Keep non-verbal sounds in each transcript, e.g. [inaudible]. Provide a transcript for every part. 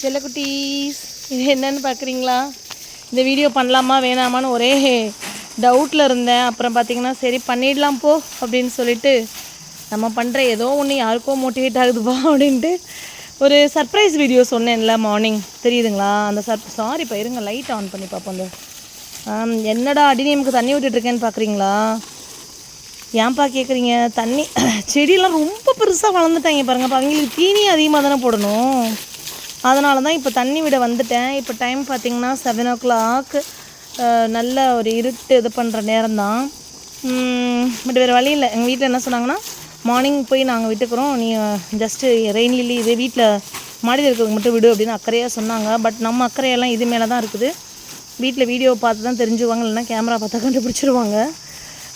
செல்லக்குட்டீஸ் இது என்னன்னு பார்க்குறீங்களா இந்த வீடியோ பண்ணலாமா வேணாமான்னு ஒரே டவுட்டில் இருந்தேன். அப்புறம் பார்த்தீங்கன்னா சரி பண்ணிடலாம் போ அப்படின்னு சொல்லிட்டு நம்ம பண்ணுற ஏதோ ஒன்று யாருக்கோ மோட்டிவேட் ஆகுதுப்பா அப்படின்ட்டு ஒரு சர்ப்ரைஸ் வீடியோ சொன்னேன்ல மார்னிங் தெரியுதுங்களா? அந்த சர் சாரி இப்போ இருங்க லைட் ஆன் பண்ணி பார்ப்போம் அந்த. ஆம், என்னடா அடிநியமுக்கு தண்ணி விட்டுட்ருக்கேன்னு பார்க்குறீங்களா ஏன்பா கேட்குறீங்க தண்ணி [coughs] செடியெல்லாம் ரொம்ப பெருசாக வளர்ந்துட்டாங்க பாருங்கப்பா அவங்களுக்கு தீனி அதிகமாக தானே போடணும்? அதனால தான் இப்போ தண்ணி விட வந்துட்டேன். இப்போ டைம் பார்த்திங்கன்னா செவன் ஓ கிளாக் நல்ல ஒரு இருட்டு இது பண்ணுற நேரம் தான் பட் வேறு வழி இல்லை. எங்கள் வீட்டில் என்ன சொன்னாங்கன்னா மார்னிங் போய் நாங்கள் விட்டுக்கிறோம். நீ ஜஸ்ட்டு ரெயின்லி இதே வீட்டில் மாடியில் இருக்கிறவங்க மட்டும் விடு அப்படின்னு அக்கறையாக சொன்னாங்க. பட் நம்ம அக்கறையெல்லாம் இது மேலே தான் இருக்குது. வீட்டில் வீடியோ பார்த்து தான் தெரிஞ்சுவாங்க. இல்லைன்னா கேமரா பார்த்தா கண்டுபிடிச்சிருவாங்க.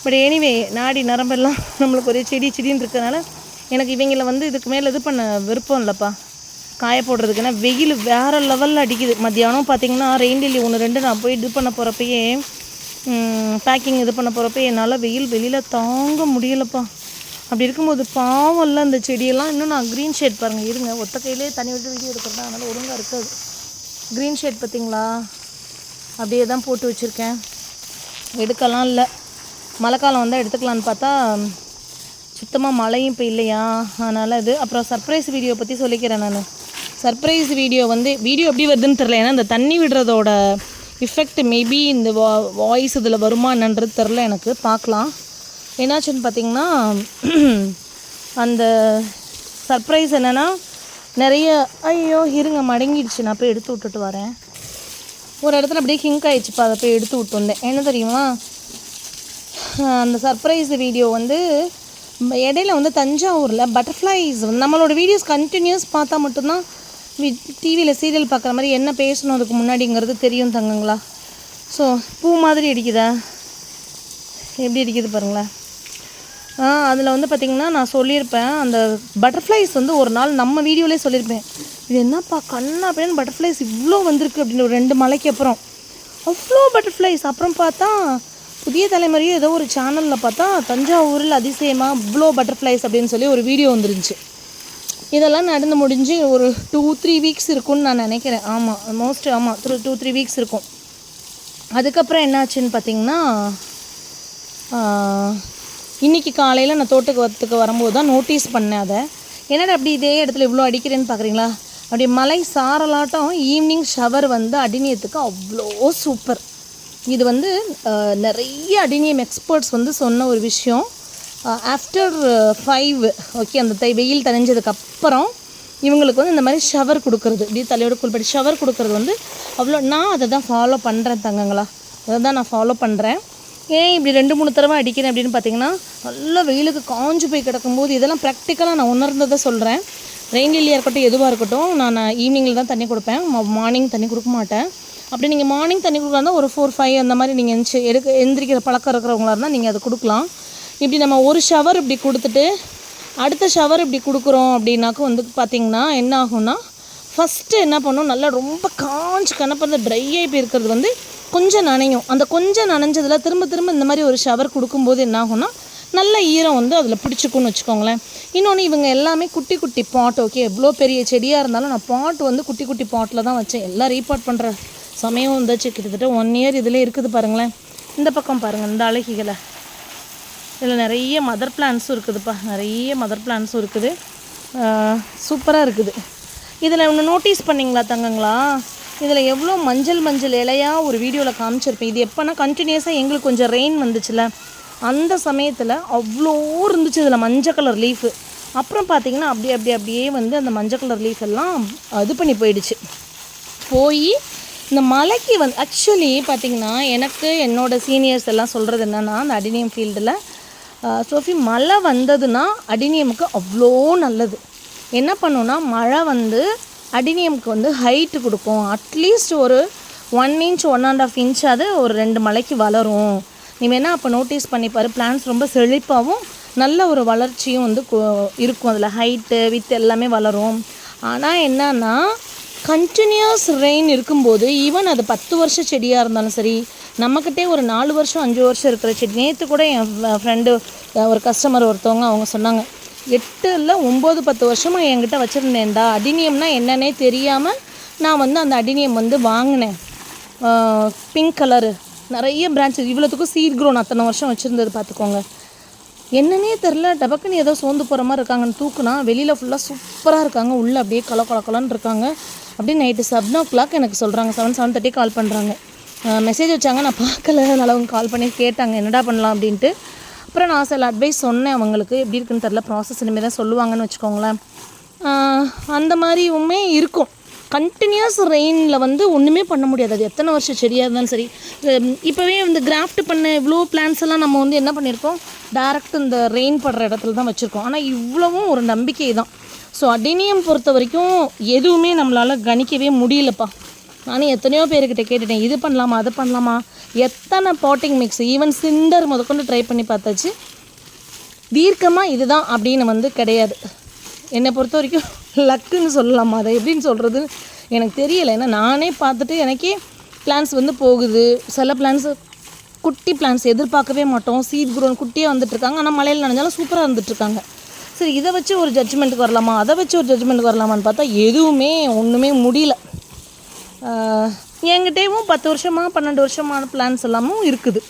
பட் எனிவே நாடி நரம்பெல்லாம் நம்மளுக்கு ஒரே செடி செடின்னு இருக்கிறதுனால எனக்கு இவங்கள வந்து இதுக்கு மேலே இது பண்ண விருப்பம் இல்லைப்பா. காய போடுறதுக்குன்னா வெயில் வேறு லெவலில் அடிக்குது. மத்தியானம் பார்த்தீங்கன்னா ரெயின் டெல்லி ஒன்று ரெண்டு நான் போய் இது பண்ண போகிறப்பயே பேக்கிங் இது பண்ண போகிறப்ப என்னால் வெயில் வெளியில் தாங்க முடியலப்பா. அப்படி இருக்கும்போது பாவம் இல்லை அந்த செடியெல்லாம். இன்னும் நான் க்ரீன் ஷேட் பாருங்கள் இருங்க ஒத்த கையிலே தண்ணி விட்டு வீடியோ எடுக்கிறதா? அதனால் ஒழுங்காக இருக்காது. க்ரீன் ஷேட் பார்த்தீங்களா அப்படியே தான் போட்டு வச்சுருக்கேன். எடுக்கலாம் இல்லை. மழை காலம் வந்தால் எடுத்துக்கலான்னு பார்த்தா சுத்தமாக மழையும் இப்போ இல்லையா அதனால் இது அப்புறம் சர்ப்ரைஸ் வீடியோ பற்றி சொல்லிக்கிறேன் நான். சர்ப்ரைஸ் வீடியோ வந்து வீடியோ எப்படி வருதுன்னு தெரில ஏன்னா இந்த தண்ணி விடுறதோட இஃபெக்ட் மேபி இந்த வா வாய்ஸ் இதில் வருமா என்னன்றது தெரில எனக்கு. பார்க்கலாம். என்னாச்சுன்னு பார்த்தீங்கன்னா [clears throat] அந்த சர்ப்ரைஸ் என்னென்னா நிறைய ஐயோ இருங்க மடங்கிடுச்சு. நான் போய் எடுத்து விட்டுட்டு வரேன். ஒரு இடத்துல அப்படியே ஹிங்க் ஆயிடுச்சுப்பா. அதை போய் எடுத்து விட்டு வந்தேன். என்ன தெரியுமா? அந்த சர்ப்ரைஸ் வீடியோ வந்து இடையில வந்து தஞ்சாவூரில் பட்டர்ஃப்ளைஸ் நம்மளோட வீடியோஸ் கண்டினியூஸ் பார்த்தா மட்டும்தான் டிவியில் சீரியல் பார்க்குற மாதிரி என்ன பேசணும் அதுக்கு முன்னாடிங்கிறது தெரியும் தங்கங்களா? ஸோ பூ மாதிரி அடிக்குதா? எப்படி அடிக்குது பாருங்களேன். ஆ அதில் வந்து பார்த்திங்கன்னா நான் சொல்லியிருப்பேன் அந்த பட்டர்ஃப்ளைஸ் வந்து ஒரு நாள் நம்ம வீடியோலேயே சொல்லியிருப்பேன். இது என்னப்பா கண்ணா அப்படின்னு பட்டர்ஃப்ளைஸ் இவ்வளோ வந்திருக்கு அப்படின்னு ஒரு ரெண்டு மலைக்கு அப்புறம். அவ்வளோ பட்டர்ஃப்ளைஸ் அப்புறம் பார்த்தா புதிய தலைமுறையும் ஏதோ ஒரு சேனலில் பார்த்தா தஞ்சாவூரில் அதிசயமாக இவ்வளோ பட்டர்ஃப்ளைஸ் அப்படின்னு சொல்லி ஒரு வீடியோ வந்துருந்துச்சு. இதெல்லாம் நடந்து முடிஞ்சு ஒரு டூ த்ரீ வீக்ஸ் இருக்கும்னு நான் நினைக்கிறேன். ஆமாம் மோஸ்ட் ஆமாம் த்ரூ டூ த்ரீ வீக்ஸ் இருக்கும். அதுக்கப்புறம் என்னாச்சுன்னு பார்த்தீங்கன்னா இன்றைக்கி இன்னைக்கு காலையில் நான் தோட்டத்துக்கு வரும்போது தான் நோட்டீஸ் பண்ணேன் அதை. என்னடா அப்படி இதே இடத்துல இவ்வளோ அடிக்கிறேன்னு பார்க்குறீங்களா அப்படி மலை சாரலாட்டம் ஈவினிங் ஷவர் வந்து அடினியத்துக்கு அவ்வளோ சூப்பர் இது வந்து நிறைய அடினியம் எக்ஸ்பர்ட்ஸ் வந்து சொன்ன ஒரு விஷயம். ஆஃப்டர் ஃபைவ் ஓகே அந்த தை வெயில் தணிஞ்சதுக்கப்புறம் இவங்களுக்கு வந்து இந்த மாதிரி ஷவர் கொடுக்குறது. இப்படி தலையோட குளிப்படி ஷவர் கொடுக்குறது வந்து அவ்வளோ நான் அதை தான் ஃபாலோ பண்ணுறேன் தங்கங்களா. அதை தான் நான் ஃபாலோ பண்ணுறேன் ஏன் இப்படி ரெண்டு மூணு தடவை அடிக்கிறேன் அப்படின்னு பார்த்தீங்கன்னா நல்லா வெயிலுக்கு காஞ்சு போய் கிடக்கும்போது இதெல்லாம் ப்ராக்டிக்கலாக நான் உணர்ந்ததை சொல்கிறேன் ரெயின் லில்லியாக இருக்கட்டும் எதுவாக இருக்கட்டும் நான் ஈவினிங்கில் தான் தண்ணி கொடுப்பேன். மார்னிங் தண்ணி கொடுக்க மாட்டேன். அப்படி நீங்கள் மார்னிங் தண்ணி கொடுக்கலாம் ஒரு ஃபோர் ஃபைவ் அந்த மாதிரி நீங்கள் எந்திச்சு எடுக்க எந்திரிக்கிற பழக்கம் இருக்கிறவங்களா இருந்தால் நீங்கள் அதை கொடுக்கலாம். இப்படி நம்ம ஒரு ஷவர் இப்படி கொடுத்துட்டு அடுத்த ஷவர் இப்படி கொடுக்குறோம் அப்படின்னாக்கும் வந்து பார்த்திங்கன்னா என்ன ஆகும்னா ஃபஸ்ட்டு என்ன பண்ணும்? நல்லா ரொம்ப காஞ்சு கணப்பந்த ட்ரை ஆகி இருக்கிறது வந்து கொஞ்சம் நனையும். அந்த கொஞ்சம் நனைஞ்சதில் திரும்ப திரும்ப இந்த மாதிரி ஒரு ஷவர் கொடுக்கும்போது என்ன ஆகும்னா நல்ல ஈரம் வந்து அதில் பிடிச்சிக்கும்னு வச்சுக்கோங்களேன். இன்னொன்று இவங்க எல்லாமே குட்டி குட்டி பாட் ஓகே எவ்வளோ பெரிய செடியாக இருந்தாலும் நான் பாட் வந்து குட்டி குட்டி பாட்டில் தான் வச்சேன். எல்லாம் ரீபாட் பண்ணுற சமயம் வந்துச்சு. கிட்டத்தட்ட ஒன் இயர் இதில் இருக்குது பாருங்களேன். இந்த பக்கம் பாருங்கள் இந்த அழகிகளை. இதில் நிறைய மதர் பிளான்ஸும் இருக்குதுப்பா. நிறைய மதர் பிளான்ஸும் இருக்குது. சூப்பராக இருக்குது. இதில் ஒன்று நோட்டீஸ் பண்ணிங்களா தங்கங்களா? இதில் எவ்வளோ மஞ்சள் மஞ்சள் இலையாக ஒரு வீடியோவில் காமிச்சிருப்பேன். இது எப்போனா கண்டினியூஸாக எங்களுக்கு கொஞ்சம் ரெயின் வந்துச்சுல. அந்த சமயத்தில் அவ்வளோ இருந்துச்சு இதில் மஞ்சள் கலர் லீஃபு அப்புறம் பார்த்தீங்கன்னா அப்படியே அப்படியே அப்படியே வந்து அந்த மஞ்சள் கலர் லீஃப் எல்லாம் இது பண்ணி போயிடுச்சு. போய் இந்த மலைக்கு வந்து ஆக்சுவலி பார்த்திங்கன்னா எனக்கு என்னோட சீனியர்ஸ் எல்லாம் சொல்கிறது என்னென்னா அந்த அடினியம் ஃபீல்டில் சோஃபி மழை வந்ததுன்னா அடினியமுக்கு அவ்வளோ நல்லது. என்ன பண்ணுன்னா மழை வந்து அடினியமுக்கு வந்து ஹைட்டு கொடுக்கும். அட்லீஸ்ட் ஒரு one inch one and half இன்ச்சாவது ஒரு ரெண்டு மலைக்கு வளரும். நீ வேணால் அப்போ நோட்டீஸ் பண்ணிப்பாரு பிளான்ஸ் ரொம்ப செழிப்பாகவும் நல்ல ஒரு வளர்ச்சியும் வந்து இருக்கும். அதில் ஹைட்டு வித் எல்லாமே வளரும். ஆனால் என்னன்னா கண்டினியூஸ் ரெயின் இருக்கும்போது ஈவன் அது பத்து வருஷ செடியாக இருந்தாலும் சரி நம்மக்கிட்டே ஒரு நாலு வருஷம் அஞ்சு வருஷம் இருக்கிற செடி நேற்று கூட என் ஃப்ரெண்டு ஒரு கஸ்டமர் ஒருத்தவங்க அவங்க சொன்னாங்க எட்டு இல்லை ஒம்பது பத்து வருஷமாக என்கிட்ட வச்சுருந்தேன்டா அடினியம்னா என்னன்னே தெரியாமல் நான் வந்து அந்த அடினியம் வந்து வாங்கினேன். பிங்க் கலரு நிறைய பிரான்ச்சஸ் இவ்வளோத்துக்கும் சீட் க்ரோன் அத்தனை வருஷம் வச்சுருந்தது பார்த்துக்கோங்க. என்னன்னே தெரில டபக்குன்னு ஏதோ சோர்ந்து போகிற மாதிரி இருக்காங்கன்னு தூக்குனா வெளியில் ஃபுல்லாக சூப்பராக இருக்காங்க உள்ளே அப்படியே கல கல கலன்னு இருக்காங்க. அப்படியே நைட்டு செவன் ஓ கிளாக் எனக்கு சொல்கிறாங்க செவன் செவன் தேர்ட்டி கால் பண்ணுறாங்க மெசேஜ் வச்சாங்க. நான் பார்க்கல. அதனால் அவங்க கால் பண்ணி கேட்டாங்க. என்னடா பண்ணலாம் அப்படின்ட்டு. அப்புறம் நான் சில அட்வைஸ் சொன்னேன் அவங்களுக்கு. எப்படி இருக்குன்னு தெரில ப்ராசஸ் இனிமேல் தான் சொல்லுவாங்கன்னு வச்சுக்கோங்களேன். அந்த மாதிரியுமே இருக்கும். கண்டினியூஸ் ரெயினில் வந்து ஒன்றுமே பண்ண முடியாது. அது எத்தனை வருஷம் செடியாக இருந்தாலும் சரி. இப்போவே இந்த கிராஃப்ட் பண்ண இவ்வளோ பிளான்ஸ் எல்லாம் நம்ம வந்து என்ன பண்ணியிருக்கோம்? டேரக்ட் இந்த ரெயின் படுற இடத்துல தான் வச்சுருக்கோம். ஆனால் இவ்வளவும் ஒரு நம்பிக்கை தான். ஸோ அடினியம் பொறுத்த வரைக்கும் எதுவுமே நம்மளால் கணிக்கவே முடியலப்பா. நானும் எத்தனையோ பேர்கிட்ட கேட்டுட்டேன் இது பண்ணலாமா அது பண்ணலாமா? எத்தனை பாட்டிங் மிக்ஸ் ஈவன் சிண்டர் முதற்கொண்டு ட்ரை பண்ணி பார்த்தாச்சு. தீர்க்கமாக இதுதான் அப்படின்னு வந்து கிடையாது. என்னை பொறுத்த வரைக்கும் லக்குன்னு சொல்லலாமா அதை எப்படின்னு சொல்கிறது எனக்கு தெரியலை. ஏன்னா நானே பார்த்துட்டு எனக்கே பிளான்ஸ் வந்து போகுது. சில பிளான்ஸ் குட்டி பிளான்ஸ் எதிர்பார்க்கவே மாட்டோம். சீட் குரோன் குட்டியாக வந்துட்டுருக்காங்க ஆனால் மலையில் நனைஞ்சாலும் சூப்பராக இருந்துட்டுருக்காங்க சரி இதை வச்சு ஒரு ஜட்ஜ்மெண்ட்டுக்கு வரலாமா? அதை வச்சு ஒரு ஜட்ஜ்மெண்ட்டுக்கு வரலாமான்னு பார்த்தா எதுவுமே ஒன்றுமே முடியல. என்கிட்டேயும் பத்து வருஷமாக பன்னெண்டு வருஷமான பிளான்ஸ் எல்லாமும் இருக்குது.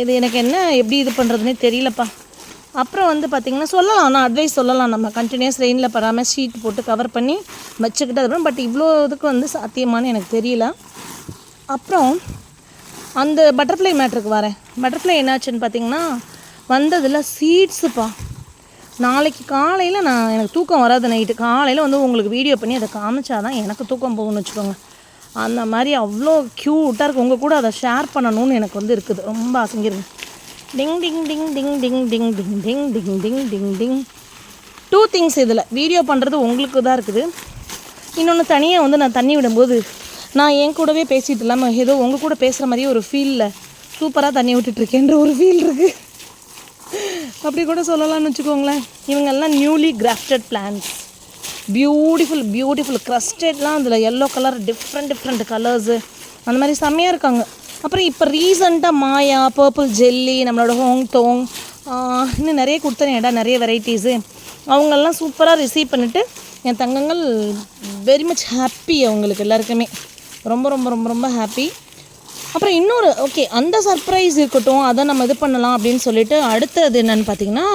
இது எனக்கு என்ன எப்படி இது பண்ணுறதுனே தெரியலப்பா. அப்புறம் வந்து பார்த்திங்கன்னா சொல்லலாம் நான் அட்வைஸ் சொல்லலாம். நம்ம கண்டினியூஸ் ரெயினில் படாமல் ஷீட் போட்டு கவர் பண்ணி வச்சுக்கிட்டு அதுக்கப்புறம் பட் இவ்வளோ இதுக்கு வந்து சாத்தியமானு எனக்கு தெரியல. அப்புறம் அந்த பட்டர்ஃப்ளை மேட்ருக்கு வரேன். பட்டர்ஃப்ளை என்னாச்சுன்னு பார்த்தீங்கன்னா வந்ததில் சீட்ஸுப்பா நாளைக்கு காலையில் நான் எனக்கு தூக்கம் வராது நைட்டு காலையில் வந்து உங்களுக்கு வீடியோ பண்ணி அதை காமிச்சாதான் எனக்கு தூக்கம் போகும்னு வச்சுக்கோங்க அந்த மாதிரி அவ்வளோ க்யூட்டாக இருக்குது உங்கள் கூட அதை ஷேர் பண்ணணும்னு எனக்கு வந்து இருக்குது ரொம்ப ஆசைங்கிருங்க டிங் டிங் டிங் டிங் டிங் டிங் டிங் டிங் டிங் டிங் டிங் டிங் டூ திங்ஸ் இதில் வீடியோ பண்ணுறது உங்களுக்கு தான் இருக்குது இன்னொன்று தனியாக வந்து நான் தண்ணி விடும்போது நான் என் கூடவே பேசிட்டு இல்லாமல் ஏதோ உங்கள் கூட பேசுகிற மாதிரியே ஒரு ஃபீலில் சூப்பராக தண்ணி விட்டுட்ருக்கேன்ற ஒரு ஃபீல் இருக்குது அப்படி கூட சொல்லலாம்னு வச்சுக்கோங்களேன். இவங்கெல்லாம் newly crafted plants beautiful beautiful க்ரஸ்டட்லாம் அதில் yellow colour different different colours அந்த மாதிரி செம்மையாக இருக்காங்க. அப்புறம் இப்போ ரீசண்டாக மாயா பர்பிள் ஜெல்லி நம்மளோட ஹோங் தோங் இன்னும் நிறைய கொடுத்தனேடா நிறைய வெரைட்டிஸு அவங்கெல்லாம் சூப்பராக ரிசீவ் பண்ணிவிட்டு என் தங்கங்கள் வெரி மச் ஹாப்பி அவங்களுக்கு எல்லாருக்குமே. ரொம்ப ரொம்ப ரொம்ப ரொம்ப ஹாப்பி அப்புறம் இன்னொரு ஓகே அந்த சர்ப்ரைஸ் இருக்கட்டும் அதை நம்ம இது பண்ணலாம் அப்படின்னு சொல்லிட்டு அடுத்தது என்னென்னு பார்த்தீங்கன்னா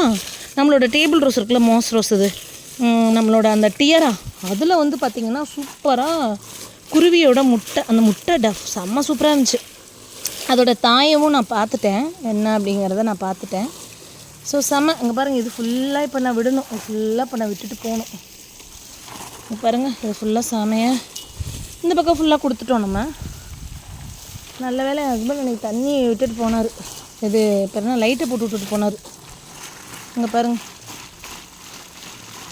நம்மளோட டேபிள் ரோஸ் இருக்குல்ல மோஸ் ரோஸ் இது. நம்மளோட அந்த டியரா அதில் வந்து பார்த்திங்கன்னா சூப்பராக குருவியோட முட்டை அந்த முட்டை டஃப் செம்ம சூப்பராக இருந்துச்சு. அதோட தாயவும் நான் பார்த்துட்டேன். என்ன அப்படிங்கிறத நான் பார்த்துட்டேன். ஸோ செம இங்கே பாருங்கள் இது ஃபுல்லாக இப்போ நான் விடணும். ஃபுல்லாக இப்போ நான் விட்டுட்டு போகணும். பாருங்கள் இது ஃபுல்லாக செமையாக இந்த பக்கம் ஃபுல்லாக கொடுத்துட்டோம் நம்ம. நல்ல வேளை என் ஹஸ்பண்ட் எனக்கு தண்ணி விட்டுட்டு போனார். இது இப்போ லைட்டை போட்டு விட்டுட்டு போனார். இங்கே பாருங்க.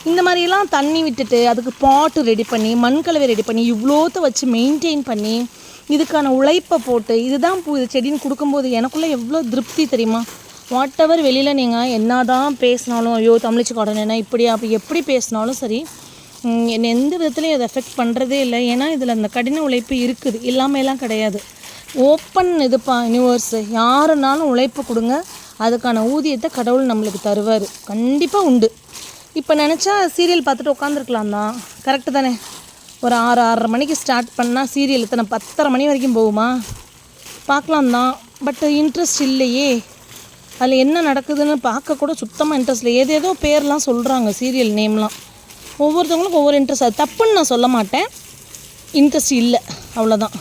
இந்த மாதிரியெல்லாம் தண்ணி விட்டுட்டு அதுக்கு பாட்டு ரெடி பண்ணி மண் கலவை ரெடி பண்ணி இவ்வளோத்த வச்சு மெயின்டைன் பண்ணி இதுக்கான உழைப்பை போட்டு இதுதான் பூ இது செடின்னு கொடுக்கும்போது எனக்குள்ளே எவ்வளோ திருப்தி தெரியுமா? வாட் எவர் வெளியில் நீங்கள் என்ன தான் பேசினாலும் ஐயோ தமிழிச்சு கார்டன் இப்படியா அப்படி எப்படி பேசினாலும் சரி என்னை எந்த விதத்துலையும் அதை எஃபெக்ட் பண்ணுறதே இல்லை. ஏன்னா இதில் அந்த கடின உழைப்பு இருக்குது. இல்லாமையெல்லாம் கிடையாது. ஓப்பன் இதுப்பா யூனிவர்ஸு யாருனாலும் உழைப்பு கொடுங்க. அதுக்கான ஊதியத்தை கடவுள் நம்மளுக்கு தருவார். கண்டிப்பாக உண்டு. இப்போ நினச்சா சீரியல் பார்த்துட்டு உட்காந்துருக்கலாம் தான். கரெக்டு தானே? ஒரு ஆறு ஆறரை மணிக்கு ஸ்டார்ட் பண்ணால் சீரியல் இத்தனை பத்தரை மணி வரைக்கும் போகுமா? பார்க்கலாம் தான். பட் இன்ட்ரெஸ்ட் இல்லையே. அதில் என்ன நடக்குதுன்னு பார்க்க கூட சுத்தமாக இன்ட்ரெஸ்ட் இல்லை. ஏதேதோ பேர்லாம் சொல்கிறாங்க சீரியல் நேம்லாம் ஒவ்வொருத்தவங்களுக்கும் ஒவ்வொரு இன்ட்ரெஸ்ட் அது தப்புன்னு நான் சொல்ல மாட்டேன். இன்ட்ரெஸ்ட் இல்லை. அவ்வளோதான்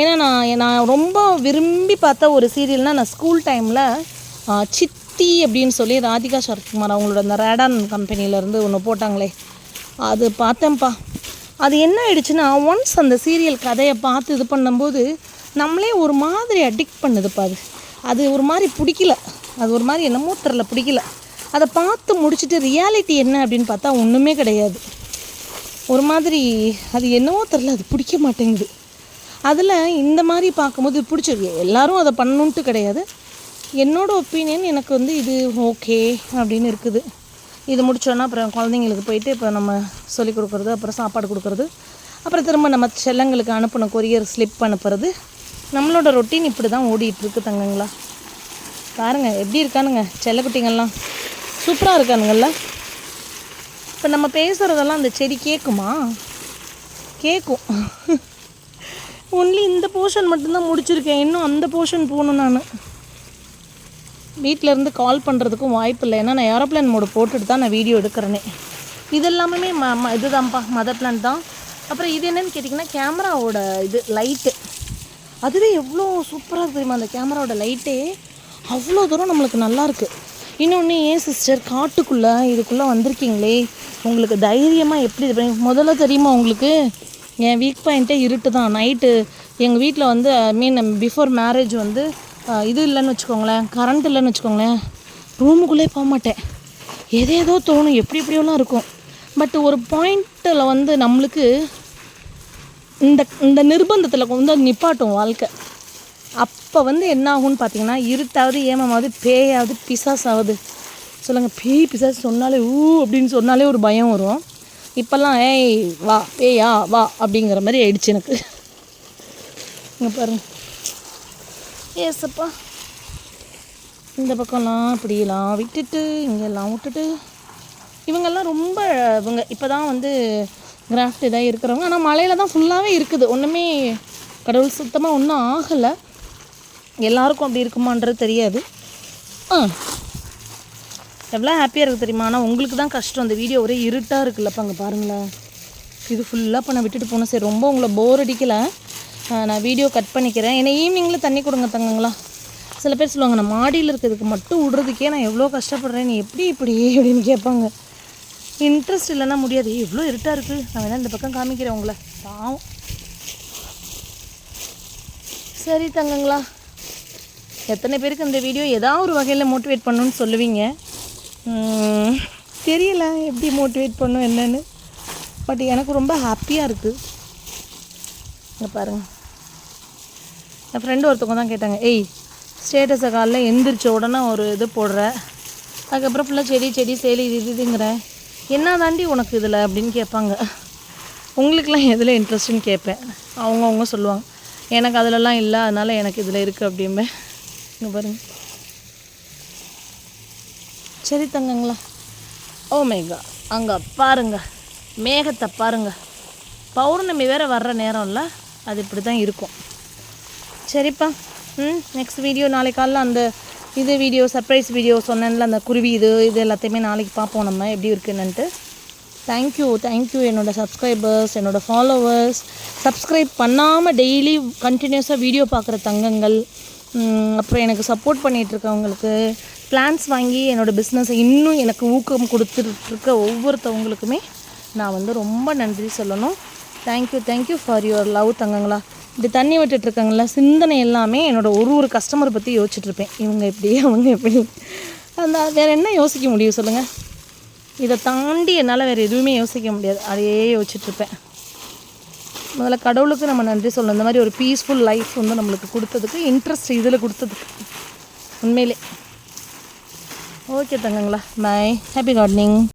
ஏன்னா நான் நான் ரொம்ப விரும்பி பார்த்த ஒரு சீரியல்னால் நான் ஸ்கூல் டைமில் சித்தி அப்படின்னு சொல்லி ராதிகா சரத்குமார் அவங்களோட அந்த ரேடான் கம்பெனியிலேருந்து ஒன்று போட்டாங்களே. அது பார்த்தேன்ப்பா. அது என்ன ஆயிடுச்சுன்னா ஒன்ஸ் அந்த சீரியல் கதையை பார்த்து இது பண்ணும்போது நம்மளே ஒரு மாதிரி அடிக்ட் பண்ணுதுப்பா அது. அது ஒரு மாதிரி பிடிக்கல. அது ஒரு மாதிரி என்னமோ தெரில பிடிக்கல. அதை பார்த்து முடிச்சுட்டு ரியாலிட்டி என்ன அப்படின்னு பார்த்தா ஒன்றுமே கிடையாது. ஒரு மாதிரி அது என்னவோ தெரில அது பிடிக்க மாட்டேங்குது. அதில் இந்த மாதிரி பார்க்கும்போது பிடிச்சிருக்கு. எல்லாரும் அதை பண்ணணுன்ட்டு கிடையாது. என்னோட ஒப்பீனியன் எனக்கு வந்து இது ஓகே அப்படின்னு இருக்குது. இது முடிச்சோன்னா அப்புறம் குழந்தைங்களுக்கு போயிட்டு இப்போ நம்ம சொல்லி கொடுக்குறது அப்புறம் சாப்பாடு கொடுக்குறது அப்புறம் திரும்ப நம்ம செல்லங்களுக்கு அனுப்பின கொரியர் ஸ்லிப் அனுப்புறது. நம்மளோட ரொட்டீன் இப்படி தான் ஓடிட்டுருக்கு தங்கங்களா. பாருங்க எப்படி இருக்கானுங்க செல்லக்குட்டிங்கள்லாம் சூப்பராக இருக்கானுங்கள்ல இப்போ நம்ம பேசுகிறதெல்லாம் அந்த செடி கேட்குமா கேட்கும் [laughs] ஒன்லி இந்த போர்ஷன் மட்டும்தான் முடிச்சிருக்கேன். இன்னும் அந்த போர்ஷன் போகணும் நான். வீட்டிலேருந்து கால் பண்ணுறதுக்கும் வாய்ப்பு இல்லை. ஏன்னா நான் ஏரோப்ளேன் மோடு போட்டுட்டு தான் நான் வீடியோ எடுக்கிறேனே. இது எல்லாமே ம ம இதுதான்ப்பா மதர் பிளான் தான். அப்புறம் இது என்னென்னு கேட்டிங்கன்னா கேமராவோட இது லைட்டு அதுவே எவ்வளோ சூப்பராக தெரியுமா அந்த கேமராவோட லைட்டே அவ்வளோ தூரம் நம்மளுக்கு நல்லாயிருக்கு இன்னொன்று ஏன் சிஸ்டர் காட்டுக்குள்ளே இதுக்குள்ளே வந்திருக்கீங்களே? உங்களுக்கு தைரியமாக எப்படி இது பண்ணி முதல்ல தெரியுமா உங்களுக்கு? என் வீக் பாயிண்ட்டே இருட்டு தான் நைட்டு எங்கள் வீட்டில் வந்து ஐ மீன் பிஃபோர் மேரேஜ் வந்து இது இல்லைன்னு வச்சுக்கோங்களேன் கரண்ட் இல்லைன்னு வச்சுக்கோங்களேன் ரூமுக்குள்ளே போக மாட்டேன். எதேதோ தோணும் எப்படி எப்படியோலாம் இருக்கும். பட் ஒரு பாயிண்ட்டில் வந்து நம்மளுக்கு இந்த இந்த நிர்பந்தத்தில் வந்து நிப்பாட்டும் வாழ்க்கை. அப்போ வந்து என்ன ஆகும்னு பார்த்தீங்கன்னா இருட்டாவது ஏமாவது பேயாவது பிசாஸ் ஆகுது சொல்லுங்கள் பேய் பிசாஸ் சொன்னாலே ஊ அப்படின்னு சொன்னாலே ஒரு பயம் வரும். இப்போல்லாம் ஏய் வா ஏயா வா அப்படிங்கிற மாதிரி ஆயிடுச்சு எனக்கு. இங்கே பாருங்க. ஏசப்பா. இந்த பக்கம்லாம் இப்படியெல்லாம் விட்டுட்டு இங்கெல்லாம் விட்டுட்டு. இவங்கெல்லாம் ரொம்ப இவங்க இப்போ தான் வந்து கிராஃப்ட் இதாக இருக்கிறவங்க. ஆனால் மலையில் தான் ஃபுல்லாகவே இருக்குது. ஒன்றுமே கடவுள் சுத்தமாக ஒன்றும் ஆகலை. எல்லாருக்கும் அப்படி இருக்குமான்றது தெரியாது. ஆ. எவ்வளோ ஹாப்பியாக இருக்குது தெரியுமா? ஆனால் உங்களுக்கு தான் கஷ்டம். அந்த வீடியோ ஒரே இருட்டாக இருக்குல்லப்பா அங்கே பாருங்களேன். இது ஃபுல்லாக இப்போ நான் விட்டுட்டு போனேன் சரி ரொம்ப உங்களை போர் அடிக்கலை. நான் வீடியோ கட் பண்ணிக்கிறேன். ஏன்னா ஈவினிங்கில் தண்ணி கொடுங்க தங்கங்களா. சில பேர் சொல்லுவாங்க நான் மாடியில் இருக்கிறதுக்கு மட்டும் விடுறதுக்கே நான் எவ்வளோ கஷ்டப்படுறேன். நீ எப்படி இப்படி? அப்படின்னு கேட்பாங்க. இன்ட்ரெஸ்ட் இல்லைன்னா முடியாது. எவ்வளோ இருட்டாக இருக்குது நான் வேணால் இந்த பக்கம் காமிக்கிறேன் உங்களை. பாவம். சரி தங்கங்களா. எத்தனை பேருக்கு இந்த வீடியோ ஏதாவது ஒரு வகையில் மோட்டிவேட் பண்ணணுன்னு சொல்லுவீங்க? தெரியல எப்படி மோட்டிவேட் பண்ணும் என்னன்னு. பட் எனக்கு ரொம்ப ஹாப்பியாக இருக்குது இங்கே பாருங்கள் என் ஃப்ரெண்டு ஒருத்தவங்க தான் கேட்டாங்க ஏய் ஸ்டேட்டஸை காலைல எந்திரிச்ச உடனே ஒரு இது போடுற. அதுக்கப்புறம் ஃபுல்லாக செடி செடி சேலி இது இதுங்கிற. என்ன தாண்டி உனக்கு இதில்? அப்படின்னு கேட்பாங்க. உங்களுக்கெலாம் எதில் இன்ட்ரெஸ்ட்டுன்னு கேட்பேன். அவங்கவுங்க சொல்லுவாங்க எனக்கு அதிலலாம் இல்லை அதனால் எனக்கு இதில் இருக்குது அப்படிம்பேன். இங்கே பாருங்கள் சரி தங்கங்களா. ஓ மேகா அங்கே பாருங்க. மேகத்தை பாருங்க. பௌர்ணமி வேறு வர்ற நேரம்ல அது இப்படி தான் இருக்கும். சரிப்பா. ம் நெக்ஸ்ட் வீடியோ நாளை காலைல அந்த இது வீடியோ சர்ப்ரைஸ் வீடியோ சொன்னேன்ல அந்த குருவி இது இது எல்லாத்தையுமே நாளைக்கு பார்ப்போம் நம்ம. எப்படி இருக்குன்னுட்டு தேங்க்யூ தேங்க்யூ என்னோடய சப்ஸ்கிரைபர்ஸ் என்னோடய ஃபாலோவர்ஸ் சப்ஸ்கிரைப் பண்ணாமல் டெய்லி கண்டினியூஸாக வீடியோ பார்க்குற தங்கங்கள். அப்புறம் எனக்கு சப்போர்ட் பண்ணிகிட்ருக்கவங்களுக்கு பிளான்ஸ் வாங்கி என்னோட பிஸ்னஸை இன்னும் எனக்கு ஊக்கம் கொடுத்துட்ருக்க ஒவ்வொருத்தவங்களுக்குமே நான் வந்து ரொம்ப நன்றி சொல்லணும். Thank you thank you for your love தங்கங்களா. இப்படி தண்ணி விட்டுட்டிருக்காங்களா சிந்தனை எல்லாமே என்னோடய ஒரு ஒரு கஸ்டமரை பற்றி யோசிச்சுட்ருப்பேன் இவங்க எப்படி அவங்க எப்படி. அந்த வேறு என்ன யோசிக்க முடியும் சொல்லுங்கள் இதை தாண்டி என்னால் வேறு எதுவுமே யோசிக்க முடியாது. அதையே யோசிச்சுட்ருப்பேன் முதல்ல கடவுளுக்கு நம்ம நன்றி சொல்லணும். இந்த மாதிரி ஒரு பீஸ்ஃபுல் லைஃப் வந்து நம்மளுக்கு கொடுத்ததுக்கு இன்ட்ரெஸ்ட் இதில் கொடுத்ததுக்கு. உண்மையிலே. ஓகே தங்கங்களா பாய் ஹாப்பி கார்டனிங்